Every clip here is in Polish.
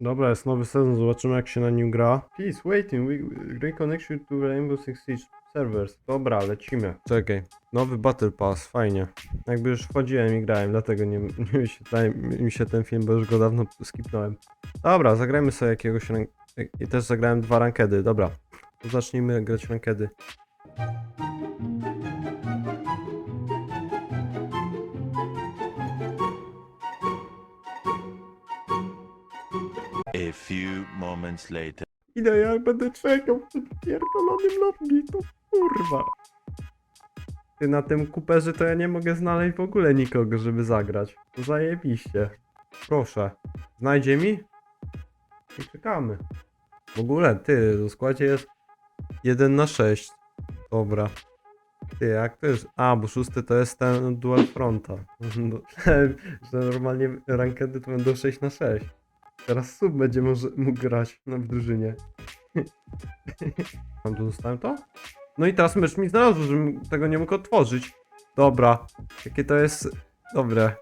Dobra, jest nowy sezon, zobaczymy jak się na nim gra. Please, waiting, we reconnect you to Rainbow Six Siege servers. Dobra, lecimy. Czekaj, nowy Battle Pass, fajnie. Jakby już wchodziłem i grałem, dlatego nie, nie wyświetlaje mi się ten film, bo już go dawno skipnąłem. Dobra, zagrajmy sobie jakiegoś. I też zagrałem dwa rankedy, dobra. To zacznijmy grać rankedy. A few moments later. Ile ja będę czekał tym pierdolonym lobby, to kurwa. Ty na tym kuperze to ja nie mogę znaleźć w ogóle nikogo, żeby zagrać. Zajebiście. Proszę. Znajdzie mi? I czekamy. W ogóle, ty, w składzie jest 1 na 6. Dobra. Ty, jak to jest? A, bo szósty to jest ten dual fronta. Że normalnie rankedy to będą 6 na 6. Teraz sub będzie może mógł grać na w drużynie. Mam tu dostałem to? No i teraz mysz mi znalazł, żebym tego nie mógł otworzyć. Dobra. Jakie to jest dobre.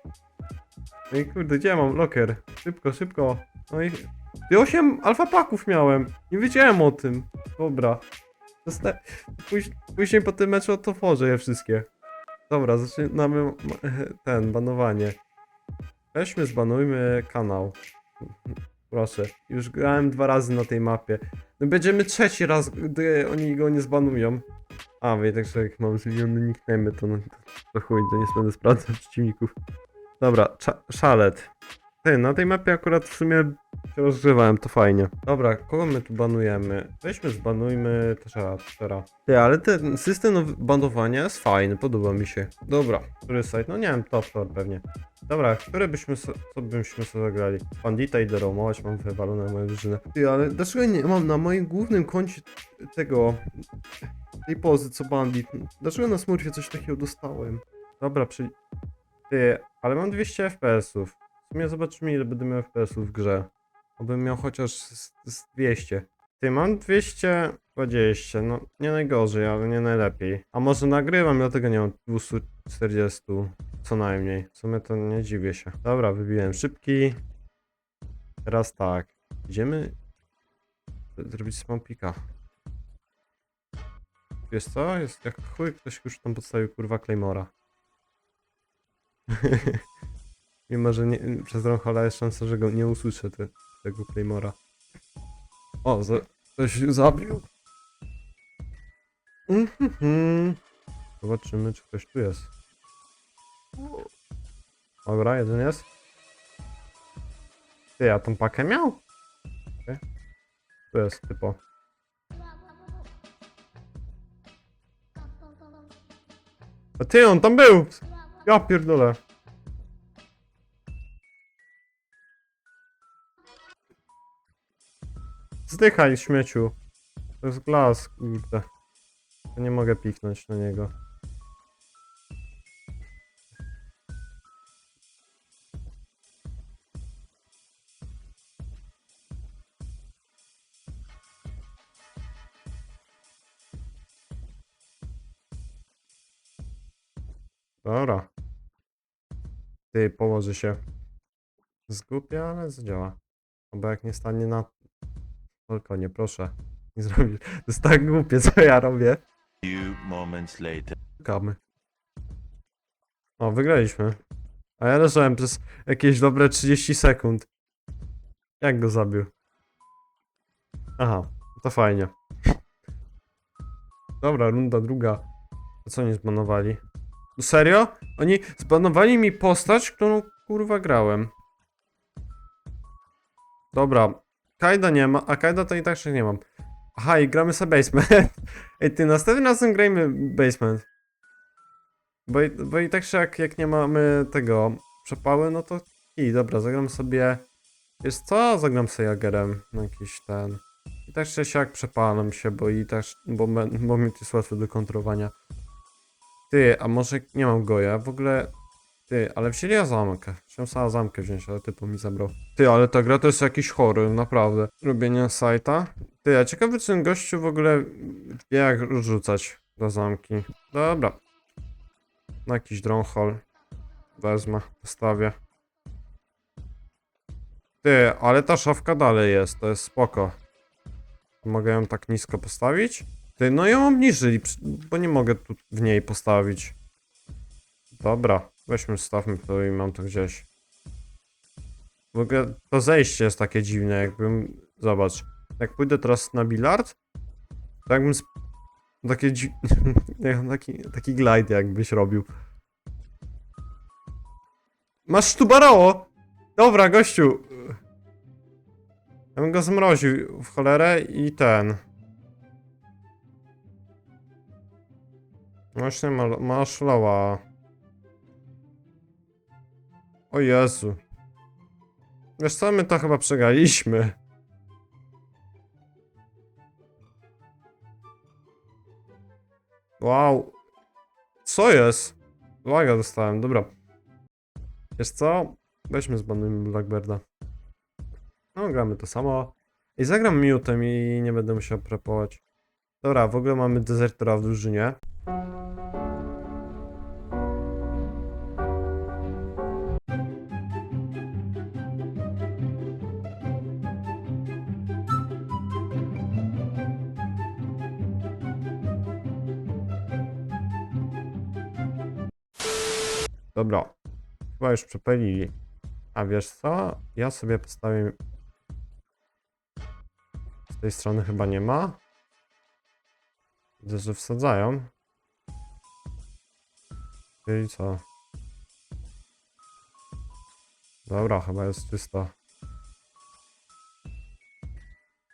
No i kurde, gdzie ja mam locker? Szybko, szybko. No i... I 8 alfa paków miałem. Nie wiedziałem o tym. Dobra. Zosta... Póź... Później po tym meczu otworzę je wszystkie. Dobra, zaczynamy m- ten, banowanie. Weźmy, zbanujmy kanał. Proszę. Już grałem dwa razy na tej mapie. No będziemy trzeci raz, gdy oni go nie zbanują. A, wie, także jak mam zmieniony nickname, to no, to chuj, to nie będę sprawdzał przeciwników. Dobra, szalet. Ty, na tej mapie akurat w sumie się rozgrzewałem, to fajnie. Dobra, kogo my tu banujemy? Weźmy, zbanujmy teraz, teraz. Ty, ale ten system banowania jest fajny, podoba mi się. Dobra, który site? No nie wiem, top pewnie. Dobra, które byśmy so, co byśmy sobie zagrali? Bandita i deromować, mam wywalone moją drużynę. Ty, ale dlaczego nie mam na moim głównym koncie tego... tej pozy co bandit? Dlaczego na smurfie coś takiego dostałem? Dobra, przy... Ty, ale mam 200 FPS-ów. W sumie zobaczymy ile będę miał FPS-ów w grze. Obym miał chociaż z, z 200. Ty, mam 220, no nie najgorzej, ale nie najlepiej. A może nagrywam, dlatego nie mam 240 co najmniej. W sumie to nie dziwię się. Dobra, wybiłem szybki. Teraz tak. Idziemy zrobić spampika. Wiesz co? Jest jak chuj, ktoś już tam podstawił kurwa Claymora. Mimo, że nie, przez Ronhola jest szansa, że go nie usłyszę te, tego Claymora. O, za, ktoś zabił. Mhm. Zobaczymy, czy ktoś tu jest. Dobra, jeden jest. Ty, a tą pakę miał? Okay. Tu jest typo. A ty, on tam był! Ja pierdolę. Zdychaj, śmieciu. To jest glas, kurde. Nie mogę piknąć na niego. Dobra. Ty, położy się. Zgubia, ale zadziała. Bo jak nie stanie na balkonie, proszę. Nie zrobisz. To jest tak głupie, co ja robię. Czekamy. O, wygraliśmy. A ja leżałem przez jakieś dobre 30 sekund. Jak go zabił? Aha, to fajnie. Dobra, runda druga. A co oni zbanowali? Serio? Oni zbanowali mi postać, którą kurwa grałem. Dobra. Kajda nie ma, a Kajda to i tak się nie mam. Aha, i gramy sobie basement. Ej, ty, następnym razem grajmy basement. Bo, i- bo i tak się jak, jak nie mamy tego przepały, no to i dobra, zagram sobie. Wiesz co? Zagram sobie Jagerem jakiś ten. I tak się jak przepalam się, bo i też, bo, bo mi to jest łatwe do kontrowania. Ty, a może nie mam goja? W ogóle. Ty, ale wzięli ja zamkę. Chciałem sama zamkę wziąć, ale typu mi zabrał. Ty, ale ta gra to jest jakiś chory, naprawdę. Robienie sajta. Ty, ja ciekawy, czy ten gościu w ogóle wie jak rzucać do zamki. Dobra. Na jakiś hall. Wezmę, postawię. Ty, ale ta szafka dalej jest, to jest spoko. Mogę ją tak nisko postawić? Ty, no ją obniżyli, bo nie mogę tu w niej postawić. Dobra, weźmy, stawmy to i mam to gdzieś. W ogóle to zejście jest takie dziwne, jakbym... Zobacz, jak pójdę teraz na bilard, to jakbym... Sp... Takie taki, taki glide jakbyś robił. Masz tu barało! Dobra, gościu. Ja bym go zmroził w cholerę i ten. Właśnie ma, masz loła. O Jezu. Wiesz co, my to chyba przegraliśmy. Wow. Co jest? Uwaga dostałem, dobra. Wiesz co? Weźmy zbanujmy Blackbirda. No, gramy to samo. I zagram miutem i nie będę musiał prepować. Dobra, w ogóle mamy dezertera w drużynie. Dobra. Chyba już przepalili. A wiesz co? Ja sobie postawię... Z tej strony chyba nie ma. Widzę, że wsadzają. Czyli co? Dobra, chyba jest czysto.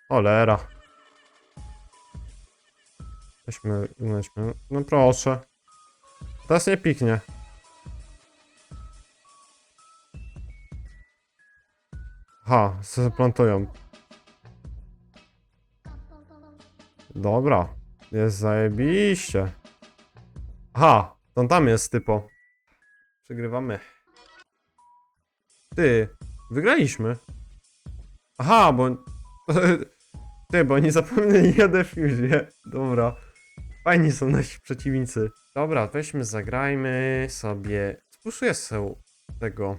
Olera. Weźmy, weźmy. No proszę. Teraz nie piknie. Ha, zaplantują. Dobra, jest zajebiście. Aha, to tam jest typo. Przegrywamy. Ty, wygraliśmy. Aha, bo... Ty, bo oni zapomnieli o defuzie. Dobra. Fajni są nasi przeciwnicy. Dobra, weźmy, zagrajmy sobie... Spuszuję sobie tego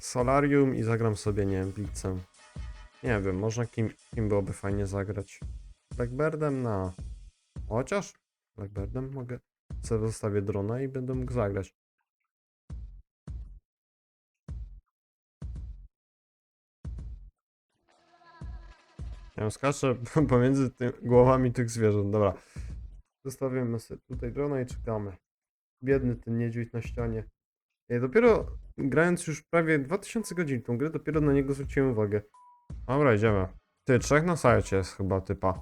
Solarium i zagram sobie, nie wiem, Blitzem. Nie wiem, można kim, kim byłoby fajnie zagrać. Blackbirdem na... Chociaż Blackbirdem mogę... Sobie zostawię drona i będę mógł zagrać. Ja skaczę pomiędzy głowami tych zwierząt. Dobra. Zostawimy sobie tutaj drona i czekamy. Biedny ten niedźwiedź na ścianie. Ja dopiero grając już prawie 2000 godzin tą grę, dopiero na niego zwróciłem uwagę. Dobra, idziemy. Ty, trzech na sajcie jest chyba typa.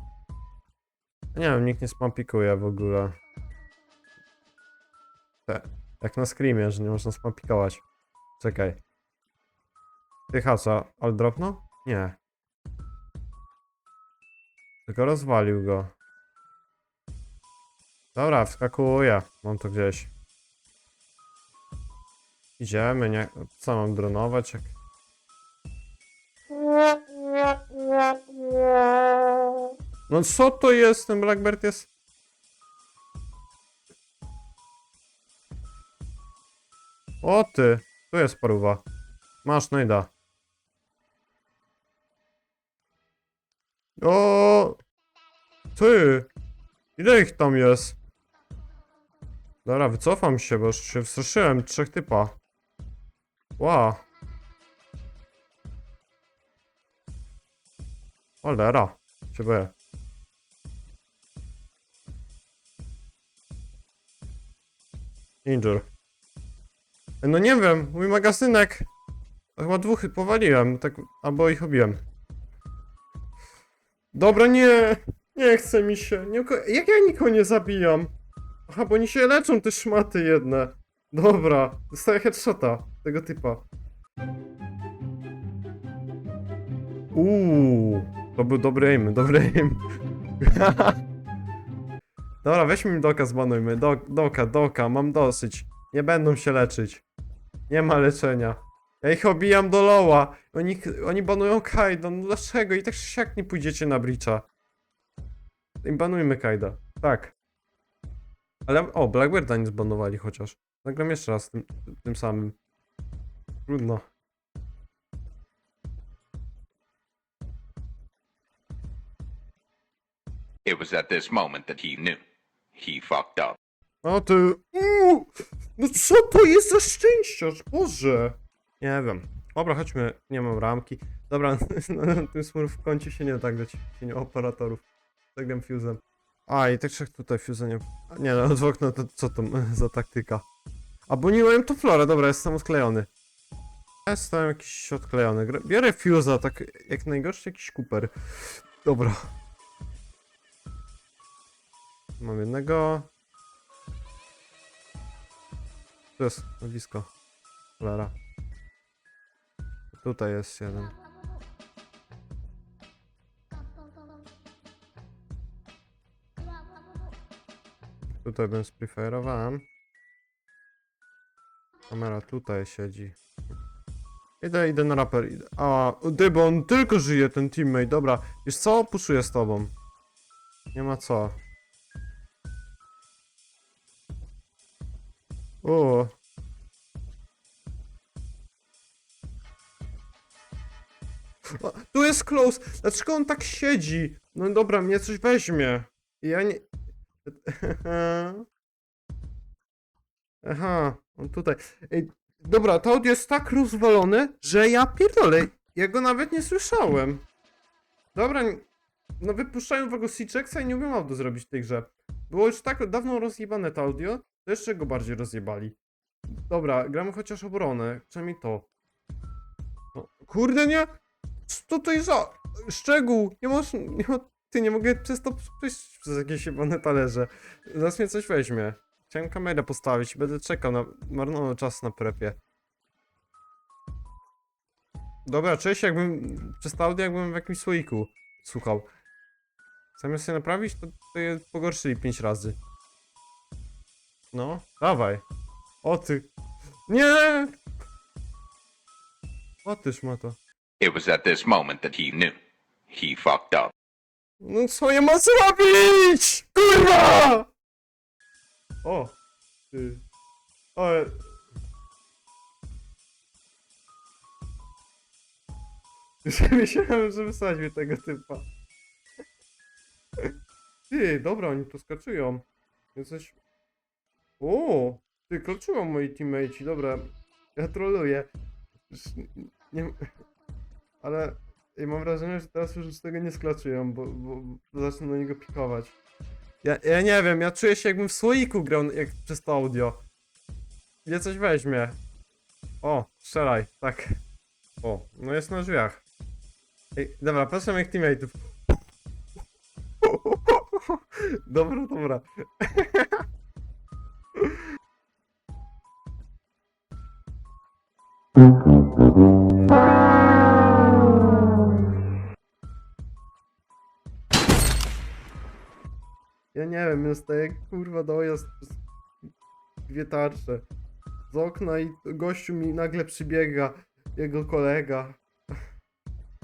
Nie wiem, nikt nie spampikuje w ogóle. Te, jak na screamie, że nie można spampikować. Czekaj. Ty haca, ale dropno? Nie. Tylko rozwalił go. Dobra, wskakuję. Mam to gdzieś. Idziemy, nie? Co mam dronować? Jak... No co to jest? Ten Blackbird jest... O ty! Tu jest paruwa. Masz, no i da. O! Ty! Ile ich tam jest? Dobra, wycofam się, bo już się wstraszyłem. Trzech typa. Ła. Cholera. Się boję. Injure. No nie wiem, mój magazynek. Chyba dwóch powaliłem, tak, albo ich obiłem. Dobra, nie. Nie chce mi się. Nie, jak ja nikogo nie zabijam? Aha, bo oni się leczą, te szmaty jedne. Dobra, dostaję headshota tego typa. Uuu, to był dobry aim, dobry aim. Dobra, weźmy mi doka, zbanujmy. Do, doka, doka, mam dosyć. Nie będą się leczyć. Nie ma leczenia. Ja ich obijam do loła. Oni, oni banują Kaido. No dlaczego? I tak siak nie pójdziecie na Breacha. I banujmy Kaida. Tak. Ale, o, Blackbirda nie zbanowali chociaż. Nagram jeszcze raz tym, tym samym. Trudno. It was at this moment that he knew. He fucked up. O ty... Uuu, no co to jest za szczęściarz? Boże! Nie wiem. Dobra, chodźmy. Nie mam ramki. Dobra, no, na tym smurf kącie się nie da tak dać. Się nie operatorów. Zagram fuzem. A, i tak trzech tutaj fuse nie... Nie, no z okna to co tam za taktyka. A bo nie mają to florę, dobra, jest samo sklejony. Jestem jakiś odklejony. Biorę fuse'a, tak jak najgorszy jakiś kuper. Dobra. Mam jednego. Tu jest blisko. Cholera. Tutaj jest jeden. Tutaj bym spreferowałem. Kamera tutaj siedzi. Idę, idę na raper. Idę. A, on tylko żyje, ten teammate. Dobra, wiesz co? Puszuję z tobą. Nie ma co. O. O, tu jest close. Dlaczego on tak siedzi? No dobra, mnie coś weźmie. Ja nie... Aha, on tutaj. Ej, dobra, to audio jest tak rozwalone, że ja pierdolę. Ja go nawet nie słyszałem. Dobra, no wypuszczają w ogóle Seachexa i nie umiem audio zrobić w tej grze. Było już tak dawno rozjebane to audio, to jeszcze go bardziej rozjebali. Dobra, gramy chociaż obronę, przynajmniej to. No, kurde nie! Co to jest za szczegół? Nie masz, nie ty nie mogę przez to przejść przez jakieś jebane talerze. Zaraz mnie coś weźmie. Chciałem kamerę postawić, będę czekał na, marnował czas na prepie. Dobra, cześć, jakbym, przez to audio jakbym w jakimś słoiku słuchał. Zamiast się naprawić, to, to je pogorszyli 5 razy. No, dawaj. O ty. Nie! O tyż ma to. It was at this moment that he knew. He fucked up. No co ja mam zrobić? Kurwa! O! Ty. O! e- myślałem, że wysadźmy tego typa. Ty, dobra, oni tu skacują. Jesteś... O! Ty, kluczują moi teammateci, dobra. Ja troluję. Nie... Ale... I mam wrażenie, że teraz już z tego nie sklaczują, bo, bo, bo zacznę na niego pikować. Ja, ja nie wiem, ja czuję się jakbym w słoiku grał jak przez to audio. Gdzie coś weźmie. O, strzelaj, tak. O, no jest na drzwiach. Ej, dobra, patrzę moich teammateów. Dobra, dobra. Ja nie wiem, jak kurwa dojazd przez dwie tarcze. Z okna i gościu mi nagle przybiega, jego kolega.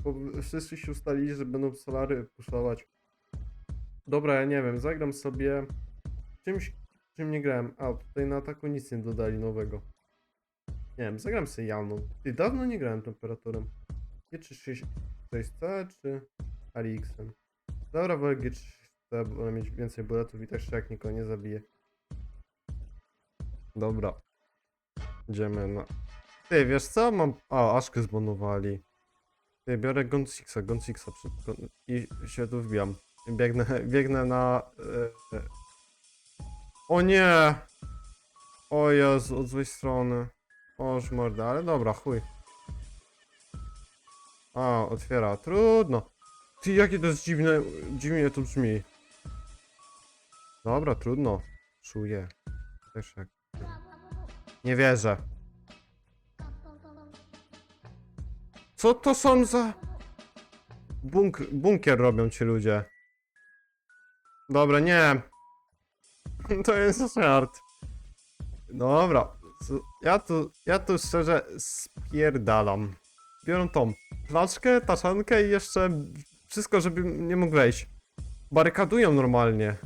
Bo wszyscy się ustalili, że będą solary puszować. Dobra, ja nie wiem, zagram sobie czymś, czym nie grałem. A, tutaj na ataku nic nie dodali nowego. Nie wiem, zagram sobie Janą. Ty, dawno nie grałem temperaturą. G36C czy RX-em? Dobra, wolę G36C, będę mieć więcej buletów i też jak nikogo nie zabije. Dobra. Idziemy na... Ty, wiesz co? Mam... A, Aszkę zbanowali. Ty, biorę Gonsixa, Gonsixa przed... I się tu wbijam. Biegnę, biegnę na... E, e. O nie! O Jezu, od złej strony. O, już morda, ale dobra, chuj. A, otwiera. Trudno. Ty, jakie to jest dziwne, dziwnie to brzmi. Dobra, trudno. Czuję. Też jak... Nie wierzę. Co to są za... Bunk bunkier robią ci ludzie. Dobra, nie. To jest żart. Dobra. Ja tu, ja tu szczerze spierdalam. Biorą tą flaszkę, taszankę i jeszcze wszystko, żeby nie mógł wejść. Barykadują normalnie.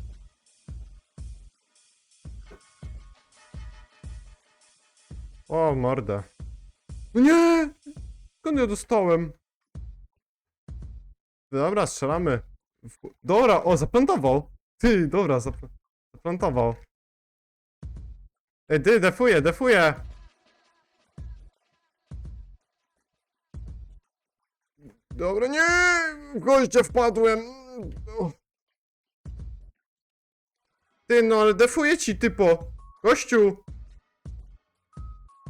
O, mordę. No nie! Skąd ja dostałem? Dobra, strzelamy. W- Dobra, o, zaplantował. Ty, dobra, zap... zaplantował. Ej, ty, defuję, defuję. Dobra, nie! W Goście wpadłem. O. Ty, no ale defuję ci, typo. Gościu.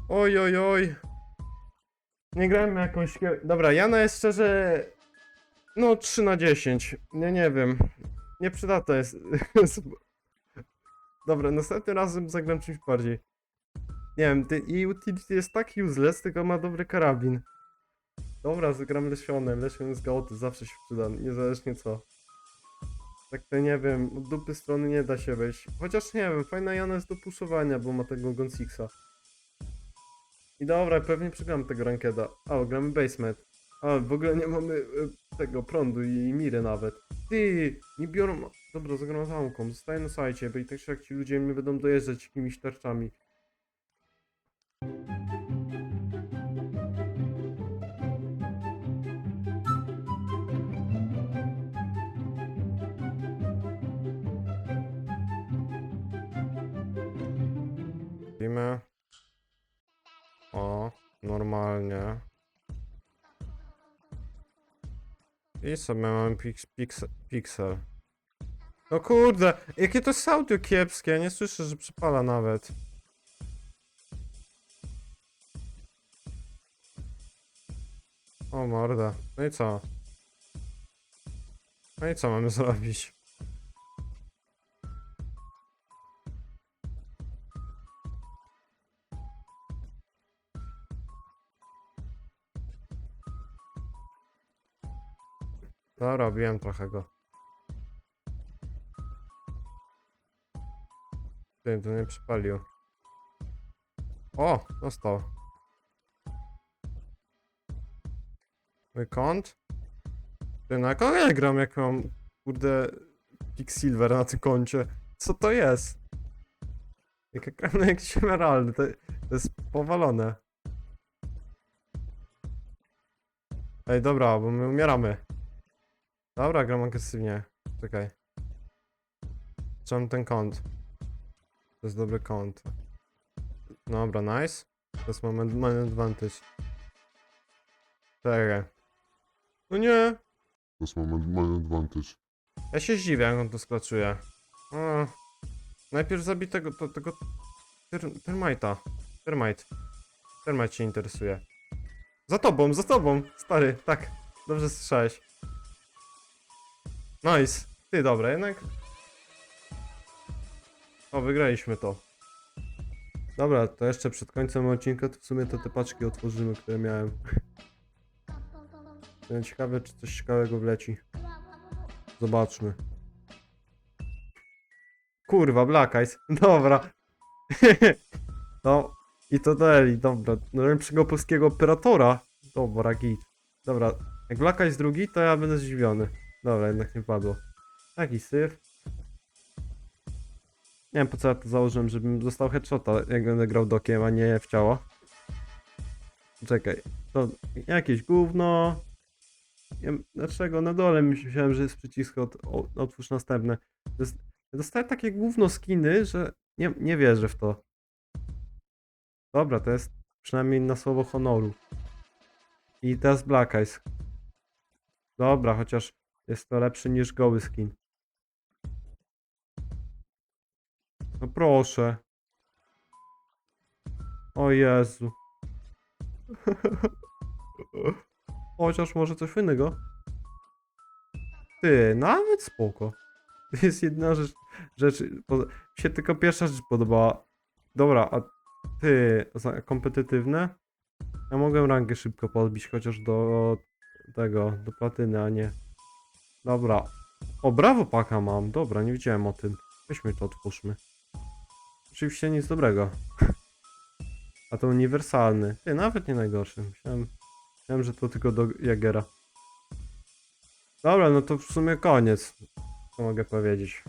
Oj, oj, oj. Nie grałem jakąś... Dobra, Jana jest szczerze... No, 3 na 10. Nie, nie wiem. Nieprzydatna jest. Dobra, następnym razem zagram czymś bardziej. Nie wiem, ty, i utility jest tak useless, tylko ma dobry karabin. Dobra, zagram lesionem. Lesion z gołty zawsze się przyda, niezależnie co. Tak to nie wiem, od dupy strony nie da się wejść. Chociaż nie wiem, fajna Jana jest do puszowania, bo ma tego Gonsixa. I dobra, pewnie przegram tego rankeda. A, gramy basement. A, w ogóle nie mamy e, tego prądu i miry nawet. Ty, nie biorą... Dobra, zagram zamką, zostaję na sajcie, bo i tak czy jak ci ludzie mnie będą dojeżdżać jakimiś tarczami. Normalnie. I sobie mamy pix, pix, pixel. No kurde, jakie to jest audio kiepskie, nie słyszę, że przypala nawet. O morda, no i co? No i co mamy zrobić? No robiłem trochę go. Ty, to nie przypalił. O, dostał. Mój kąt? Ty, na kogo ja gram, jak mam, kurde, Silver na tym koncie? Co to jest? Jak ja gram na jakiś emeraldy, to, to jest powalone. Ej, dobra, bo my umieramy. Dobra, gram agresywnie. Czekaj. Trzymam ten kąt. To jest dobry kąt. Dobra, nice. To jest moment, moment advantage. Czekaj. No nie! To jest moment, moment advantage. Ja się zdziwię, jak on to sklaczuje. O, najpierw zabij tego, to, tego ter, termite'a. Termite. Termite cię interesuje. Za tobą, za tobą, stary, tak. Dobrze słyszałeś. Nice. Ty, dobra, jednak... O, wygraliśmy to. Dobra, to jeszcze przed końcem odcinka to w sumie te paczki otworzymy, które miałem. Ciekawy, czy coś ciekawego wleci. Zobaczmy. Kurwa, Black Eyes. Dobra. no, i to dali, dobra. Najlepszego polskiego operatora. Dobra, git. Dobra, jak Black Eyes drugi, to ja będę zdziwiony. Dobra, jednak nie padło. Taki syf. Nie wiem po co ja to założyłem, żebym dostał headshota, jak będę grał dokiem, a nie w ciało. Czekaj, to jakieś gówno. Nie wiem, dlaczego na dole myślałem, że jest przycisk od, otwórz następne. Dostałem takie gówno skiny, że nie, nie wierzę w to. Dobra, to jest przynajmniej na słowo honoru. I teraz Black Eyes. Dobra, chociaż jest to lepszy niż goły skin. No proszę. O Jezu. Chociaż może coś innego. Ty, nawet spoko. To jest jedna rzecz, rzecz po, się tylko pierwsza rzecz podobała. Dobra, a ty, za kompetytywne? Ja mogę rangę szybko podbić, chociaż do tego, do platyny, a nie. Dobra. O, brawo paka mam. Dobra, nie wiedziałem o tym. Weźmy to, otwórzmy. Oczywiście nic dobrego. A to uniwersalny. Ty, nawet nie najgorszy. Myślałem, myślałem, że to tylko do Jagera. Dobra, no to w sumie koniec. Co mogę powiedzieć?